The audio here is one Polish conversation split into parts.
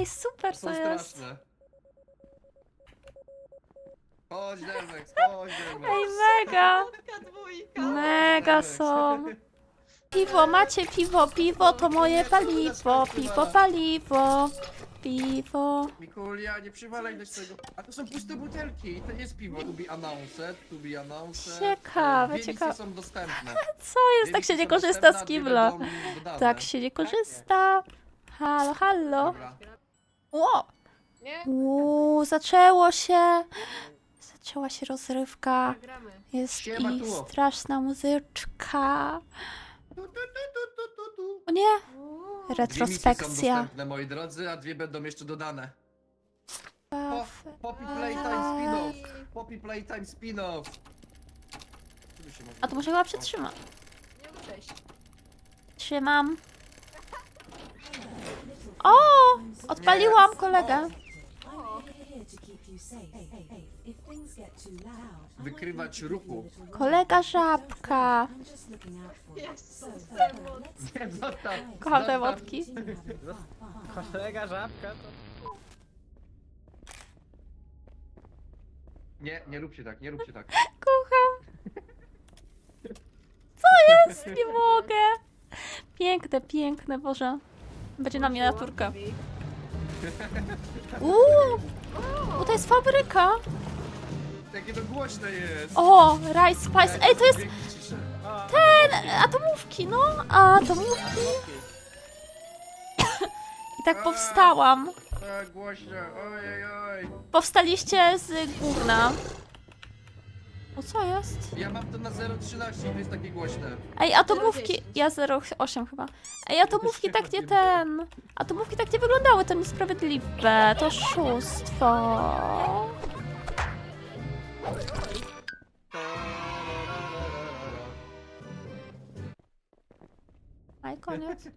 Ej, super Są to jest. straszne. Chodź, Delvex, chodź, Delvex. Ej, mega. Dwójka, dwójka. Mega są. Piwo, macie piwo, piwo to moje paliwo, piwo, paliwo, piwo. Mikulia, nie przywalaj do tego. A to są puste butelki i to nie jest piwo. To be announced, to be announced. Ciekawe, Dwie ciekawe. są dostępne. Co jest? Tak się nie są korzysta dostępne, z a dwie kibla. będą dodane. Tak się nie korzysta. Halo, halo. Dobra. Ło! Nie? Uuu, zaczęło się. Zaczęła się rozrywka. Jest Siema, i straszna muzyczka. Tu, tu, tu, tu, tu, tu, tu. O nie, Uuu. Dwie misje są retrospekcja. dostępne, moi drodzy, a dwie będą jeszcze dodane. Po, Poppy Playtime spin-off. Poppy Playtime spin-off. Tu by się można- A to może chyba przytrzymam. Nie. Trzymam. O! Odpaliłam kolegę. Wykrywać ruchu. Kolega żabka. Nie, zostaw. Kocham te zostaw. wodki. Kolega żabka to... Nie, nie róbcie tak, nie róbcie tak. Kocham. Co jest? Nie mogę. Piękne, piękne, Boże. Będzie na miniaturkę. Uuu, u, to jest fabryka. Jakie to głośne jest. O, Rice Spice. Ej, to jest ten, atomówki, no. Atomówki. I tak powstałam. Tak głośno, ojej, oj. Powstaliście z gówna. O, co jest? Ja mam to na 0,13 i to jest takie głośne. Ej, atomówki. Ja 0,8 chyba. Ej, atomówki tak nie ten. Atomówki tak nie wyglądały, to niesprawiedliwe. To oszustwo. Aj, koniec.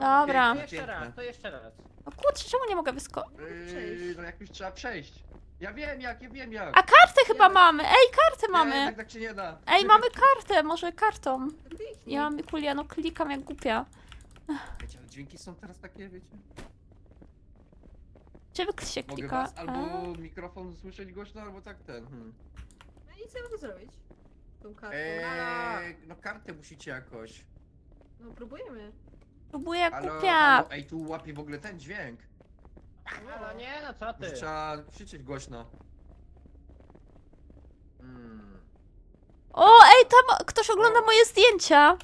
Dobra. To jeszcze raz, to jeszcze raz. No kurczę, czemu nie mogę wysko... Yy, no jakoś trzeba przejść. Ja wiem jak, ja wiem jak. A kartę chyba mamy! Ej, kartę Nie, mamy! tak, tak się nie da. Ej, mamy kartę, może kartą. Kliknij. Ja mam kulia, no klikam jak głupia. Wiecie, ale dźwięki są teraz takie, wiecie. Czy wy się Mogę klika? was albo A. mikrofon słyszeć głośno, albo tak ten. Hmm. No nic nie mogę zrobić. Tą kartą. Eee, no kartę musicie jakoś. No próbujemy. Próbuję jak Halo, głupia. halo, ej, tu łapie w ogóle ten dźwięk. No, no nie, no co Może ty? trzeba krzyczeć głośno. O, ej, tam ktoś ogląda moje zdjęcia.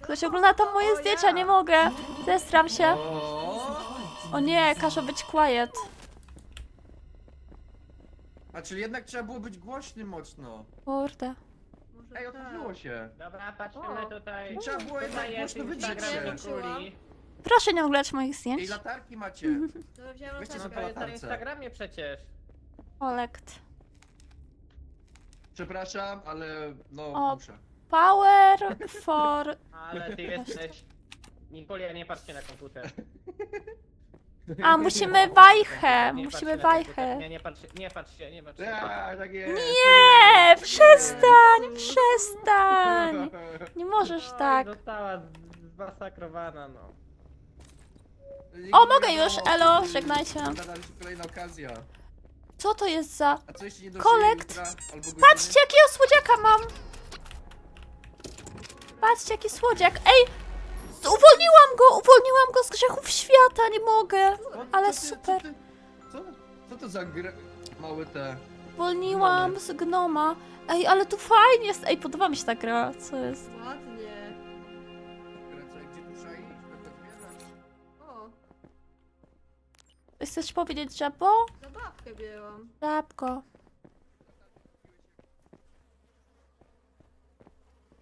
Ktoś ogląda tam moje zdjęcia, nie mogę. Zestram się. O! O nie, każe być quiet. A czyli jednak trzeba było być głośnym mocno. Kurde. Może Ej, tak. otworzyło się. Dobra, patrzymy O. tutaj. I trzeba było jednak Tutaj jest głośno Instagram. Mikuli. Proszę nie oglądać moich Ej, zdjęć. latarki macie. No wziąłem Weźcie No latarkę. jest na latarce. Instagramie przecież. Collect. Przepraszam, ale no O. muszę. Power for... Ale ty jesteś... Mikulia, nie patrzcie na komputer. A, musimy wajchę. Nie Musimy patrzcie na komputer. wajchę. Nie, nie patrzcie, nie patrzcie, nie patrzcie. Ja, tak jest. Nie, przestań, przestań. Nie możesz Oj, tak. Została z- zmasakrowana, no. O, mogę już, elo, żegnaj się. Nadal się kolejna okazja. Co to jest za... A co jeśli nie do Kolekt. jutra albo godziny? Patrzcie, jakiego słodziaka mam! Patrzcie, jaki słodziak. Ej! Uwolniłam go! Uwolniłam go z grzechów świata, nie mogę! Co- ale co ty- super. Co, ty, co, co to za gra... Małe te... Uwolniłam z gnoma. Ej, ale tu fajnie jest. Ej, podoba mi się ta gra. Co jest? Ładnie. Chcesz powiedzieć, żabo? zabawkę wzięłam. Żabko.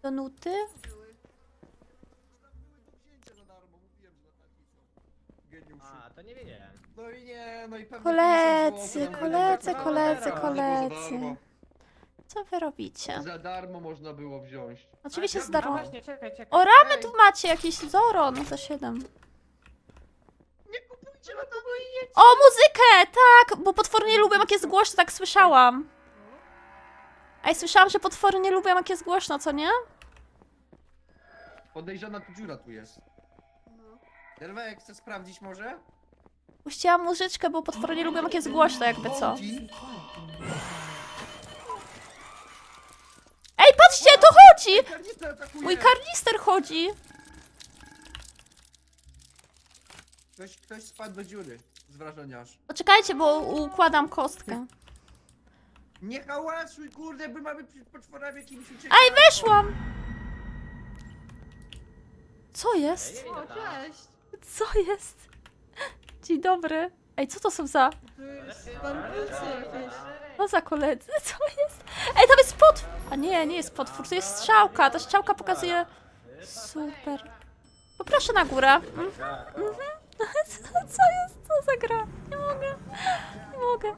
Do nuty? Były. Wzięcie na darmo, mówiłem, że są. A, to nie wiedziałem. No i nie, no i pewnie Koledzy, 50 złotych. koledzy, koledzy, koledzy. Co wy robicie? Za darmo można było wziąć. Oczywiście z darmo. właśnie, czekaj, czekaj. O, ramy tu macie jakieś Zoro, no to 7. To O, muzykę! Tak, bo potwory nie lubią jak jest głośno, tak słyszałam. Ej, słyszałam, że potwory nie lubią jak jest głośno, co nie? Podejrzana tu dziura tu jest. No. Derwek, chcesz sprawdzić może? Puściłam muzyczkę, bo potwory nie lubią jak jest głośno, jakby co. Ej, patrzcie, to chodzi! Karnister atakuje. Mój karnister chodzi! Ktoś, ktoś spadł do dziury z wrażenia aż. Poczekajcie, bo układam kostkę. Nie hałasuj, kurde, by mamy przed potworami jakimiś uciekać. Ej, weszłam! Co jest? O, cześć! Co jest? Dzień dobry. Ej, co to są za... Tu jest bambusy jakieś. Za koledzy? Co jest? Ej, tam jest potwór! A nie, nie jest potwór, to jest strzałka. Ta strzałka pokazuje... Super. Poproszę na górę. Mhm. Co, co jest? Co za gra? Nie mogę. Nie mogę.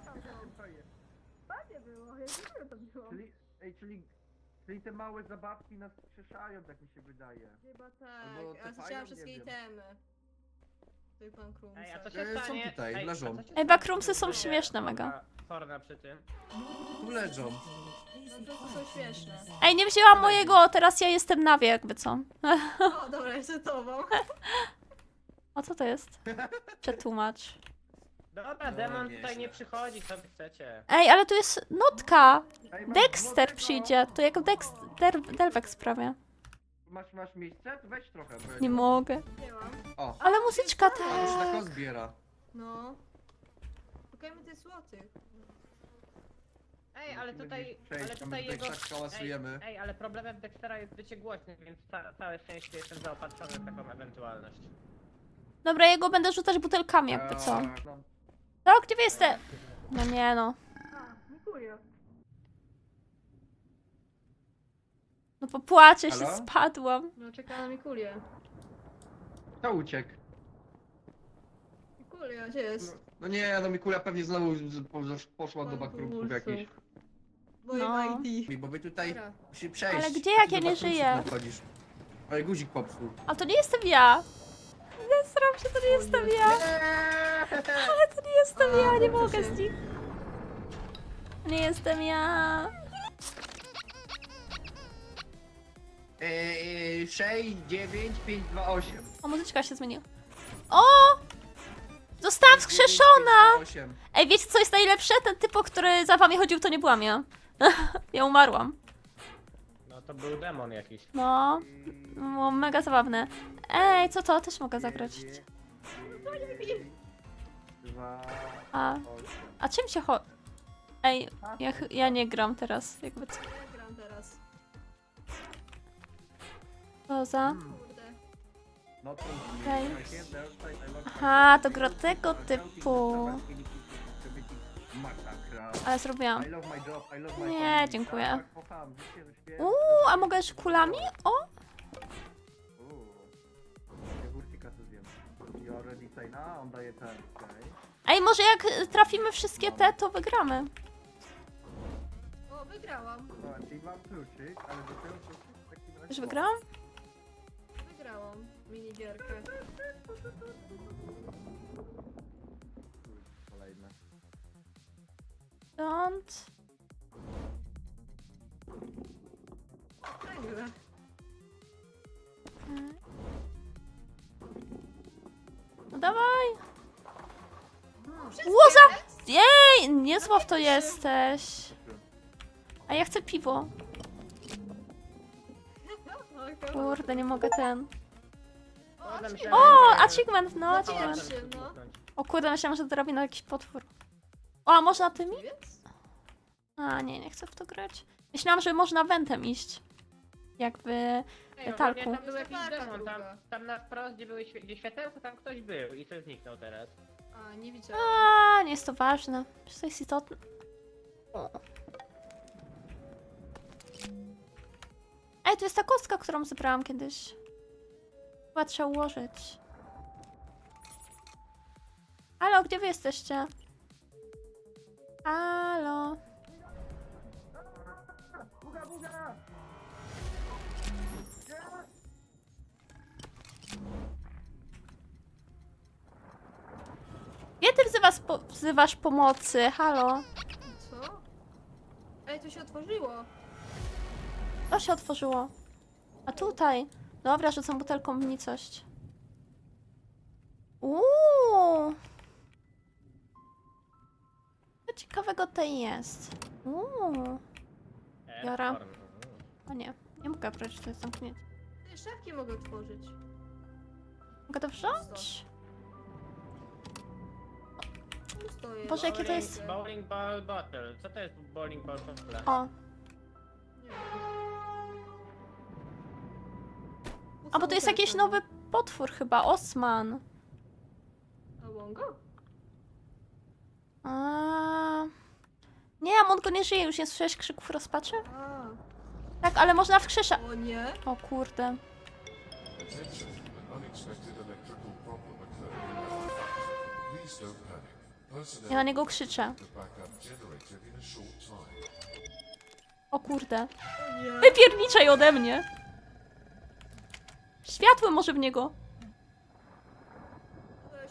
Czyli, ej, czyli, czyli te małe zabawki nas wskrzeszają, tak mi się wydaje. Chyba tak, a fają, wszystkie nie wiem. itemy. Tych pan Ej, a co Krumsa. się E, są stanie? tutaj, Ej, leżą. a co się Ej, stanie, jak są będzie śmieszne mega. Forna przy tym. Tu leżą. No to są śmieszne. Ej, nie wzięłam mojego, teraz ja jestem na wie, jakby co. O, dobra, jestem tobą. O, co to jest? Przetłumacz. Dobra, demon nieźle. tutaj nie przychodzi, co wy chcecie. Ej, ale tu jest notka. Ej, masz Dexter złotego. przyjdzie. To jak Dexter, Delwek sprawia. Masz, masz miejsce? To weź trochę. Bo ja Nie mogę. Wzięłam. O, Ale muzyczka a to się tak tak. zbiera. No. Szukajmy tych złotych. Ej, ale Musimy tutaj, gdzieś przejść, ale a my tutaj tutaj jego... tak hałasujemy. Ej, ej, ale problemem Dextera jest bycie głośnym, więc ca całe szczęście jestem zaopatrzony w taką ewentualność. Dobra, jego będę rzucać butelkami, jakby co. No. No, gdzie wy jesteście? No nie no. No popłaczę się, Halo? spadłam. No, czekam na Mikulię. Kto uciekł? Mikulia, gdzie No, jest? no nie, no Mikulia pewnie znowu z- po- poszła do Bulsów. jakichś. Moje No. ID. Bo wy tutaj Dobra. musi przejść. Ale gdzie, a jak ja nie żyję? Ale guzik popsuł. A to nie jestem ja. Nie staram się, to nie jestem ja. Ale to nie jestem ja, nie mogę z nich. Nie jestem ja. Eee, 6, 9, 5, 2, 8. O, muzyczka się zmieniła. O! Zostałam wskrzeszona! 8. Ej, wiecie co jest najlepsze? Ten typo, który za wami chodził, to nie byłam ja. ja umarłam. No to był demon jakiś. No, było mega zabawne. Ej, co to? Też mogę zagrać. 2, A, 8. a czym się cho... Ej, ja, ch- ja nie gram teraz, jakby co. Ja gram teraz. Co za... Kurde. No to Okej. Aha, to gra tego typu. Ale zrobiłam. Nie, dziękuję. Tak. Uuu, a mogę jeszcze kulami? O! Na, on daje ten. Ej, może jak trafimy wszystkie te, to wygramy. O, wygrałam. No, czyli mam kluczyk, ale w takim razie... Już wygrałam? Wygrałam minigierkę. Kolejne. Don't. Fajne. Łoza! Jej! Niezław to jesteś. A ja chcę piwo. Kurde, nie mogę ten. O, achievement. no, achievement. no. O kurde, myślałam, że to robi na jakiś potwór. O, a można tymi? A, nie, nie chcę w to grać. Myślałam, że można wentem iść. Jakby... Ej, Talku. ogólnie Tam był jakiś Latarka demon, tam, tam na wprost, gdzie, były, świe- gdzie światełko, tam ktoś był i to zniknął teraz. A, nie widziałam. A, nie jest to ważne. Czy to jest istotne? O. Ej, to jest ta kostka, którą zebrałam kiedyś. Chyba trzeba ułożyć. Halo, gdzie wy jesteście? Halo. Buga, buga! Gdzie ty wzywasz, po wzywasz pomocy? Halo. Co? Ej, to się otworzyło. To się otworzyło. A tutaj. Dobra, rzucam butelką w nicość. Uuu. ciekawego tutaj jest? Uuu, Jara. O nie, nie mogę brać, to jest zamknięte. Ty, szafki mogę otworzyć. Mogę to wziąć? Stoję. Boże, jakie to jest- Bowling ball bottle. Co to jest bowling ball bottle? O, a bo to jest jakiś nowy potwór chyba, Osman. A Wongo? A... Nie, on go nie żyje, już nie słyszałeś krzyków rozpaczy? A, Tak, ale można w krzyża. o nie. O kurde. Attention, an unexpected electrical problem occurred in our factory. Please don't Ja na niego krzyczę. O kurde. Wypierniczaj ode mnie. Światło może w niego.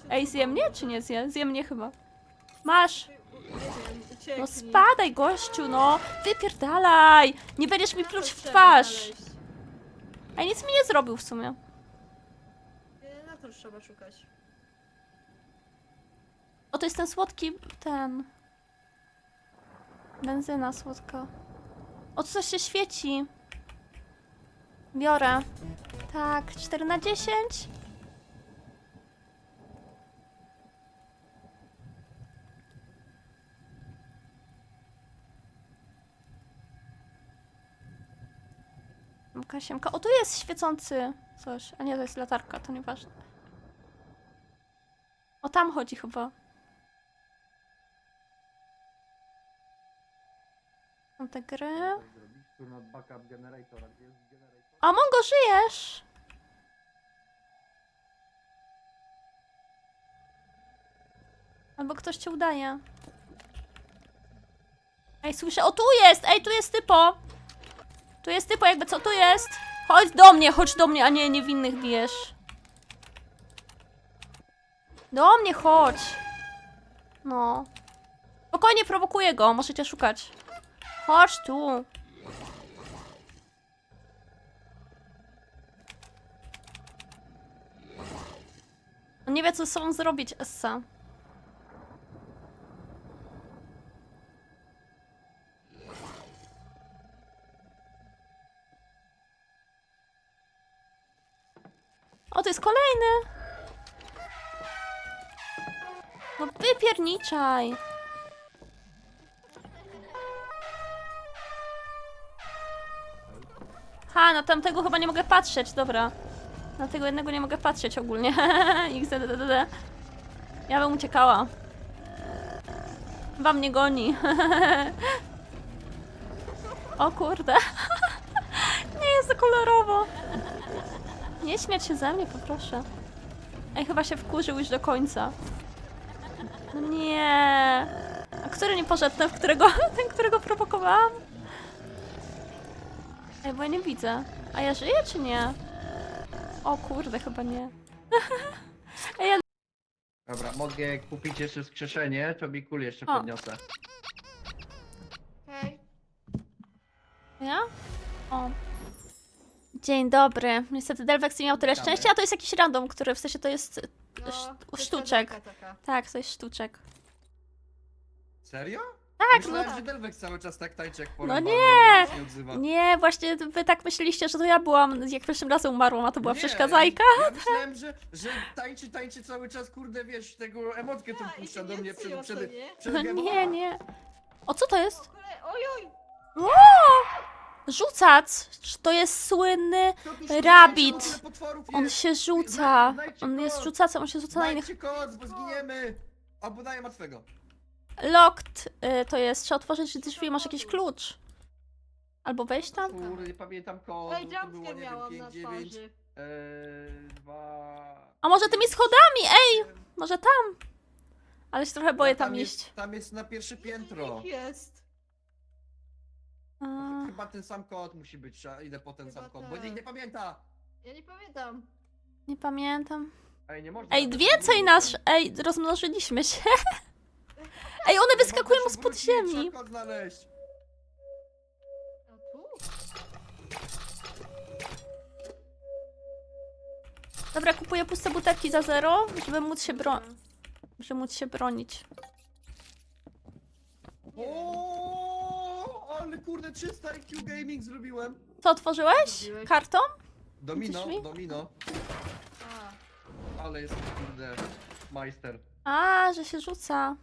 Ej, zje mnie czy nie zje? Zje mnie chyba. Masz. No spadaj, gościu, no. Wypierdalaj. Nie będziesz mi pluć w twarz. A nic mi nie zrobił w sumie. Na to trzeba szukać. O, to jest ten słodki, ten... Benzyna słodka. O, coś się świeci. Biorę. Tak, 4 na 10. Siemka, siemka. O, tu jest świecący coś. A nie, to jest latarka, to nieważne. O, tam chodzi chyba. Jest generator? A Mongo, żyjesz? Albo ktoś cię udaje. Ej, słyszę. O, tu jest! Ej, tu jest typo! Tu jest typo, jakby co tu jest? Chodź do mnie, chodź do mnie, a nie niewinnych bijesz. Do mnie chodź. No. Spokojnie prowokuję go, możecie szukać. Chodź tu. On nie wie, co ze sobą zrobić, Essa. O, to jest kolejny! No wypierniczaj! Ha, na tamtego chyba nie mogę patrzeć, dobra. Na tego jednego nie mogę patrzeć ogólnie. XDDD. Ja bym uciekała. Wam nie goni. o kurde. nie jest kolorowo. Nie śmiać się ze mnie, poproszę. Ej, chyba się wkurzył już do końca. No nie. A który nie poszedł? Ten, którego, ten, którego prowokowałam? Ej, bo ja nie widzę. A ja żyję czy nie? O kurde, chyba nie. Ej, ja... Dobra, mogę kupić jeszcze skrzeszenie, to mi kul jeszcze O. podniosę. Hej. ja? O. Dzień dobry. Niestety Delvex nie miał tyle Witamy. szczęścia, a to jest jakiś random, który w sensie to jest... No, Sz- to jest sztuczek. taka taka. Tak, to jest sztuczek. Serio? Tak, Myślałem, no że Delvex cały czas tak tańczy jak No porąbany nie! się odzywa. Nie, właśnie wy tak myśleliście, że to ja byłam, jak pierwszym razem umarłam, a to była Nie, przeszkadzajka. Ja myślałem, że, że tańczy, tańczy cały czas, kurde, wiesz, tego emotkę tu i puszcza się do nie mnie przed, co przed, nie? przed No gemą. nie, nie. O, co to jest? O, kolej- Oj, oj! O! Rzucac! To jest słynny... Rabbit. On się rzuca. On jest rzucacem, on się rzuca na innych... Znajdźcie koc, bo zginiemy! Albo daję martwego. Locked y, to jest, trzeba otworzyć drzwi, masz jakiś klucz. Albo wejść tam? Kurde, nie pamiętam kodu, Ej, to było, jumpscare nie wiem, miałam na 5, 9, twarzy. eee, 2... A może tymi schodami? Ej! Może tam? Ale się trochę boję tam jest, iść. Tam jest na pierwsze piętro. Ich jest. A, Chyba ten sam kod musi być, trzeba- idę po ten Chyba sam kod, bo tak. nikt nie pamięta. Ja nie pamiętam. nie pamiętam. Ej, nie można. Ej, więcej nas! Ej, rozmnożyliśmy się. Ej, one wyskakują się spod ziemi. trzeba znaleźć. Tu? Dobra, kupuję puste butelki za zero, żeby móc się, bro Dobra. żeby móc się bronić. O, ale kurde, 300 IQ Gaming zrobiłem. Co otworzyłeś? Zrobiłeś? Kartą? Domino, domino. A, Ale jest kurde, majster. A, że się rzuca.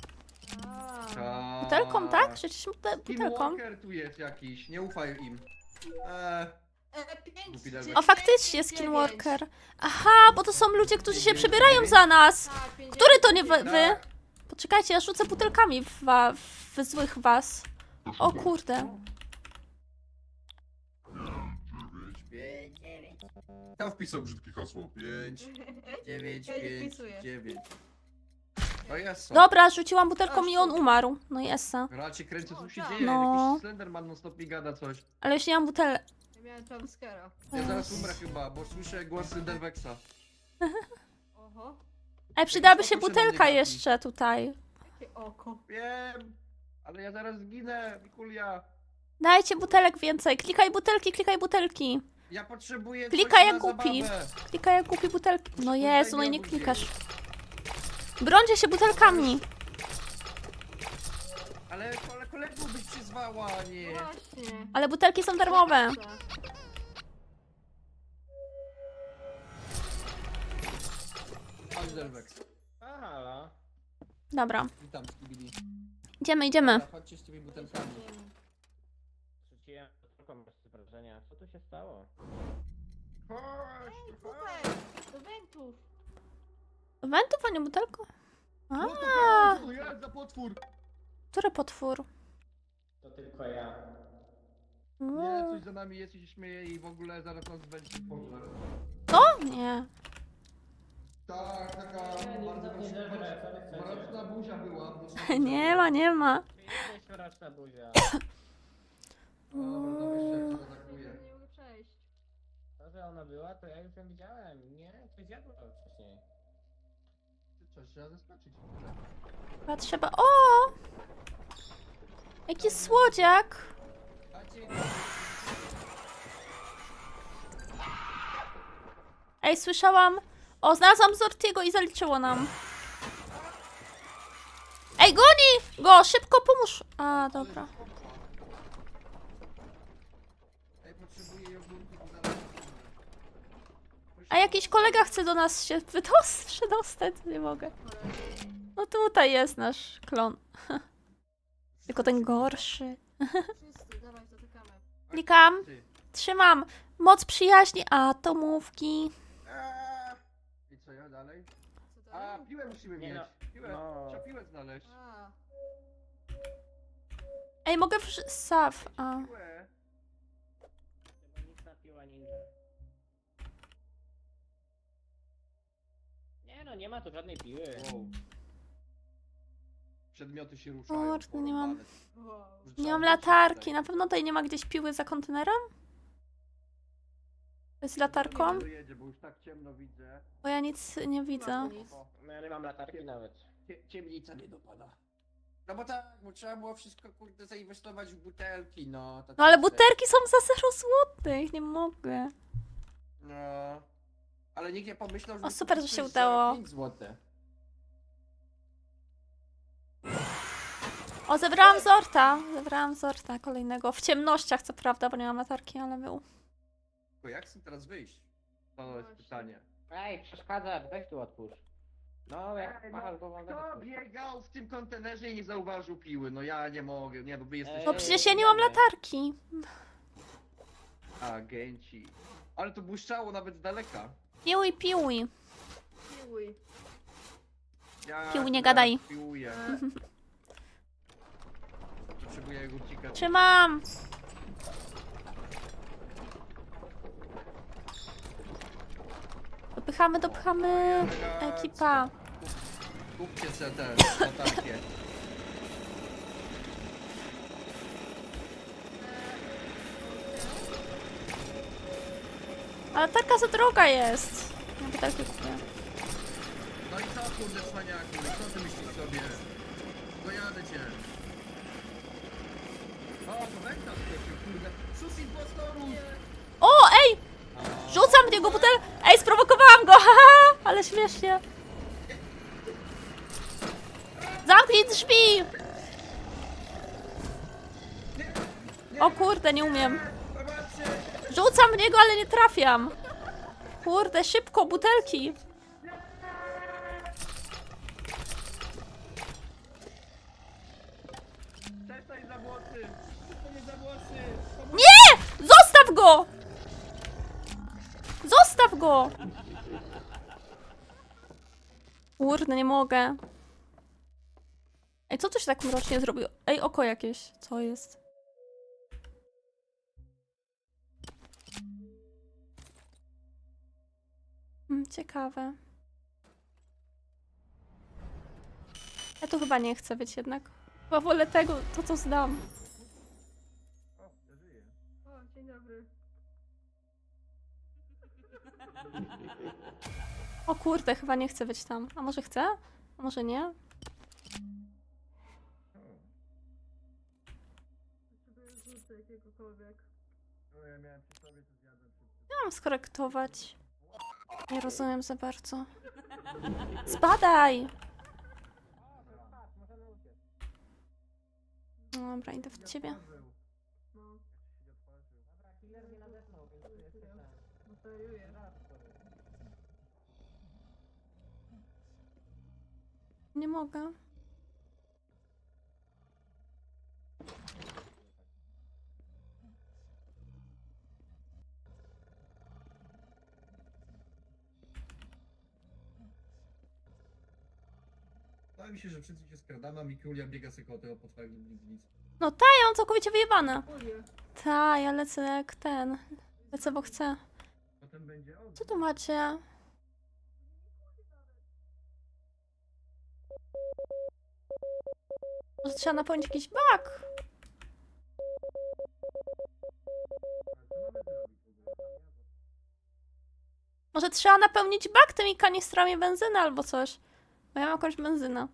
Butelką, tak? Przecież bute- butelką. Skinwalker tu jest jakiś, nie ufaj im. Eee, E, pięć, Głupi dziewięć. O, faktycznie, dziewięć. skinwalker. Aha, bo to są ludzie, którzy się przebierają za nas. Tak, pięć, Który to nie wy? dziewięć. wy? tak. Poczekajcie, ja rzucę butelkami w, wa- w złych was. O kurde. Tam wpisał Brzydkie hasło. 5, 9, Ja nie 5, wpisuję. 9. To jest. Dobra, rzuciłam butelką i on umarł. No jest. Racie kręcę, co się O, tak. dzieje. No. Jakiś Slenderman non stop mi gada coś. Ale już nie mam butel. Ja miałem jumpscare'a. Ja zaraz umrę chyba, bo słyszę głos Slenderwexa. Oho, Ej, przydałaby się butelka jeszcze tutaj. jakie oko. Wiem, ale ja zaraz zginę, Mikulia. Dajcie butelek więcej. Klikaj butelki, klikaj butelki. Ja potrzebuję Klikaj coś jak na głupi. zabawę. Klikaj jak głupi butelki. No Jezu, no i nie klikasz. Brońcie się butelkami. Ale kole, kolegów byś przyzwała, a nie. Właśnie. Ale butelki są darmowe. Dobra, Witam, Skibidi. idziemy, idziemy. Dobra, Chodźcie z tymi butelkami. Rzuciłem tylko bez wrażenia. Co tu się stało? Chodź, Ej, chodź. tutaj, do wentów. Wentów, a nie butelką? A, to za potwór? który potwór? To tylko ja. Nie, Mm, coś za nami jest i się śmieje i w ogóle zaraz nas będzie pożar. To? Nie. Tak, taka bardzo mroczna buzia była. Nie ma, nie ma. Mroczna buzia. Dobra, to wiesz jak to atakuje. To, że ona była, to ja już ją widziałem. Nie, coś jadła wcześniej. Coś trzeba zaskoczyć. Chyba trzeba... O! Jaki słodziak. Ej, słyszałam... O, znalazłam Zortiego i zaliczyło nam. Ej, goni! Go, szybko pomóż. A, dobra. Ej, potrzebuję jogurtu, bo zaraz... A jakiś kolega chce do nas się wydos- przedostać, nie mogę. No tutaj jest nasz klon. Tylko ten gorszy. Wszyscy, dawaj, dotykamy. Klikam. Ty. Trzymam. Moc przyjaźni atomówki. Eee. I co ja dalej? Co A, piłę musimy Nie mieć. no, Piłę. no. Trzeba piłę znaleźć. A, Ej, mogę wrz- Saw. A. Piłę. No, nie ma tu żadnej piły. Wow. Przedmioty się ruszają. Kurde, nie mam- porąbane. Nie mam wrócić latarki. tutaj. Na pewno tutaj nie ma gdzieś piły za kontenerem? Z latarką? Nie dojedzie, bo już tak ciemno widzę. Bo ja nic nie widzę. No ja nie mam latarki nawet. cie- ciemnica nie dopada. No bo tak, bo trzeba było wszystko kurde zainwestować w butelki, no. to No ale tak buterki są za 0 złotych, nie mogę. No. Ale nikt nie pomyślał, że O, super, że się udało. za 5 złote. O, zebrałam Zorta. Zebrałam Zorta kolejnego. W ciemnościach, co prawda, bo nie mam latarki, ale był. Tylko jak chcę teraz wyjść? To jest Właśnie. pytanie. Ej, przeszkadzasz, weź tu otwórz. No, jak Ej, machasz głową, weź Kto otwórz. biegał w tym kontenerze i nie zauważył piły? No ja nie mogę, nie, bo wy jesteście Bo przecież ja nie mam latarki. agenci. Ale to błyszczało nawet z daleka. Piłuj, piłuj. Piłuj. Ja Pił, nie teraz gadaj. Piłuję. Potrzebuję górcika. Trzymam. Dopychamy, dopychamy. Ekipa. Kupcie se te latarkie. Ale taka za droga jest. Ja by takie kupię. No i co kurde cwaniaku? Co ty myślisz sobie? Dojadę cię. O, to wekta skoczył, kurde. Sus impostorów! O, ej! Rzucam w niego butel. Ej, sprowokowałam go! Haha, ale śmiesznie. Zamknij drzwi! O kurde, nie umiem. Rzucam w niego, ale nie trafiam. Kurde, szybko, butelki. Nie! Zostaw go! Zostaw go! Kurde, nie mogę. Ej, co to się tak mrocznie zrobiło? Ej, oko jakieś. Co jest? Hmm, ciekawe. Ja tu chyba nie chcę być jednak. Chyba wolę tego, to co zdam. O, ja żyję. O, dzień dobry. O kurde, chyba nie chcę być tam. A może chcę? A może nie? O, Potrzebuję rzucę jakiegokolwiek. o, ja miałem przy sobie, to zjadłem szybko. Nie mam skorektować. Nie rozumiem za bardzo. Spadaj! No Dobra, idę w ciebie. Nie nadesnął, więc tu jest ten. no seriuję. Raz, sorry. Nie mogę. Wydaje mi się, że wszyscy się skradamy, a Mikulia biega sobie koło tego potworu nic. No ta, ja mam całkowicie wyjebane. Kuję. Ta, ja lecę jak ten. Lecę, bo chcę. Potem będzie ogień. Co tu macie? Może trzeba napełnić jakiś bak? Może trzeba napełnić bak tymi kanistrami benzyny albo coś. Bo ja mam jakąś benzynę.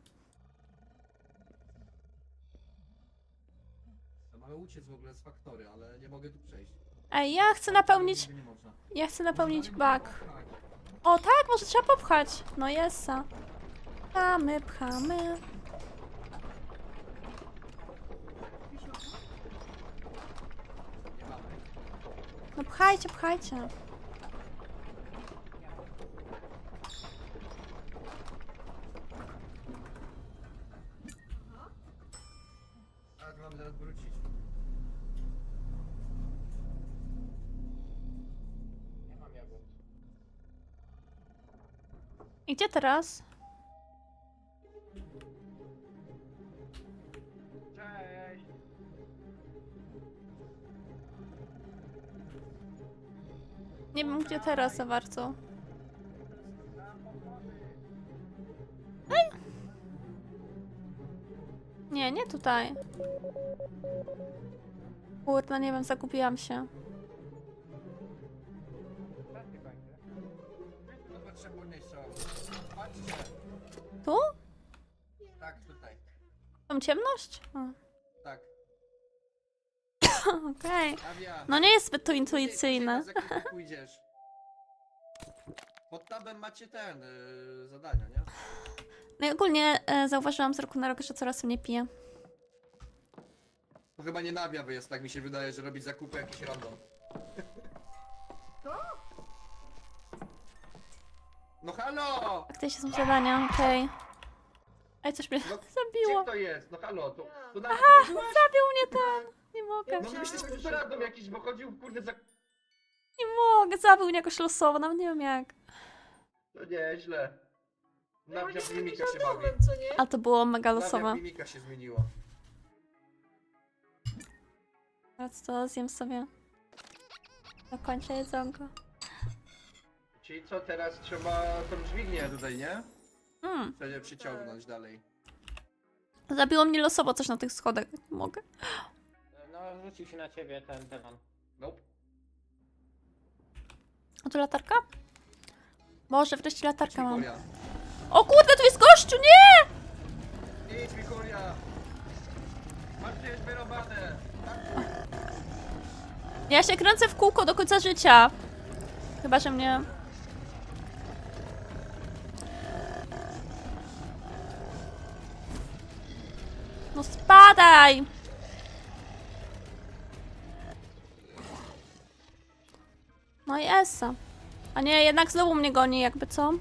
Mamy uciec w ogóle z faktory, ale nie mogę tu przejść. Ej, ja chcę napełnić... Nigdy Nie można. Ja chcę napełnić bak. O tak, może trzeba popchać. No jest. Pchamy, pchamy. Nie mamy. No pchajcie, pchajcie. Teraz? Cześć! Nie wiem gdzie teraz za bardzo. Nie, nie tutaj. Kurde, nie wiem, zagubiłam się. Podnieść strzał. Patrzcie. Tu? Tak, tutaj. Tam ciemność? O, Tak. Okej. Awia. No nie jest zbyt to intuicyjne. na zakupy pójdziesz. Pod tabem macie ten, yy, zadania, nie? No i ogólnie e, zauważyłam z roku na rok, że coraz mniej piję. To chyba nie nawia wy jest, tak mi się wydaje, że robić zakupy jakiś random. No halo! Faktycznie są zadania, okej. Ej, coś mnie No, zabiło. Gdzie to jest? No halo, to... to nawet Zabił mnie ten. Nie mogę. No myślę, że to random jakiś, bo chodził kurde za... Nie mogę. Zabił mnie jakoś losowo, nawet nie wiem jak. To nieźle. No, Nawia w mimika się bawi. co nie? A to było mega Nawia losowe. mimika się zmieniło. Teraz to zjem sobie. Dokończę jedzonko. Czyli co, teraz trzeba tą dźwignię tutaj, nie? Mm. Wtedy przyciągnąć dalej. Zabiło mnie losowo coś na tych schodach. Nie mogę. No, rzucił się na ciebie ten demon. Nope. A tu latarka? Boże, wreszcie latarkę mam. O kurde, tu jest gościu, nie! Idź Mikulia! Masz gdzieś wyrobane! Ja się kręcę w kółko do końca życia. Chyba, że mnie... No spadaj! No i Essa. A nie, jednak znowu mnie goni, jakby co?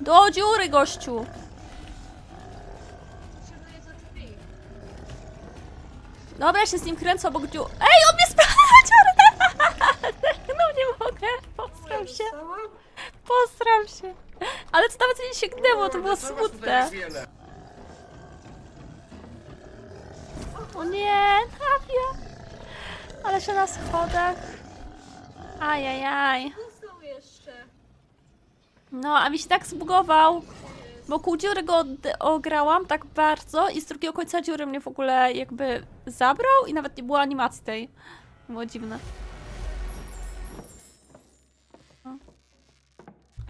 Do dziury, gościu! Dobra, ja się z nim kręcę obok dziury. Ej, on mnie posram się, posram się. Ale to nawet nie sięgnęło, to było was tutaj smutne. O nie, Nawia! Ale się na schodach. Ajajaj. No, a mi się tak zbugował. Wokół dziury go ograłam tak bardzo i z drugiego końca dziury mnie w ogóle jakby zabrał i nawet nie było animacji tej. Było dziwne.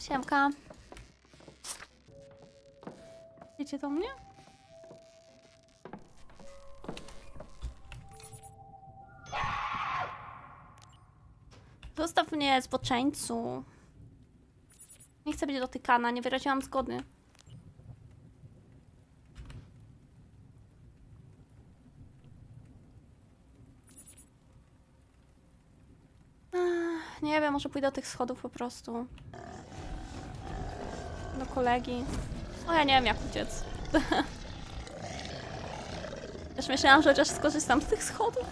Siemka. Idziecie do mnie? Zostaw mnie, zboczeńcu. Nie chcę być dotykana, nie wyraziłam zgody. Ech, Nie wiem, może pójdę do tych schodów po prostu. Do kolegi. O, ja nie wiem jak uciec. Też myślałam, że chociaż skorzystam z tych schodów.